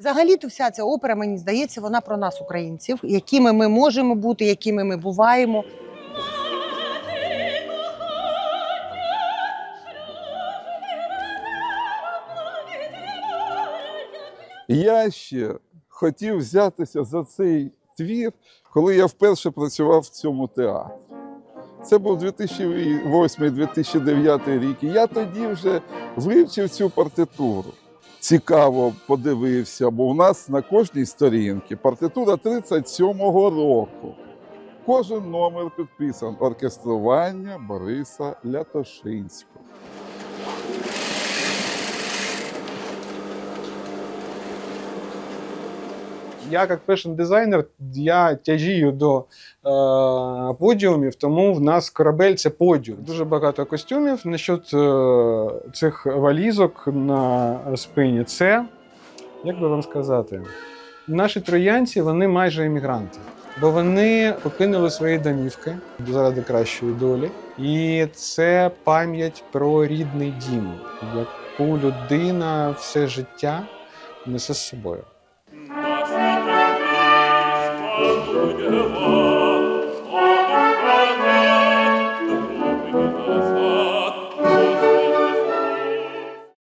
Взагалі-то вся ця опера, мені здається, вона про нас, українців, якими ми можемо бути, якими ми буваємо. Я ще хотів взятися за цей твір, коли я вперше працював в цьому театрі. Це був 2008-2009 рік. Я тоді вже вивчив цю партитуру. Цікаво подивився, бо у нас на кожній сторінці партитура 37-го року. Кожен номер підписан оркестрування Бориса Лятошинського. Я як фешн-дизайнер, я тяжію до е, подіумів, тому в нас корабель це подіум. Дуже багато костюмів. Насчет е, цих валізок на спині, це, як би вам сказати, наші троянці вони майже емігранти. Бо вони покинули свої домівки заради кращої долі. І це пам'ять про рідний дім, яку людина все життя несе з собою. Буде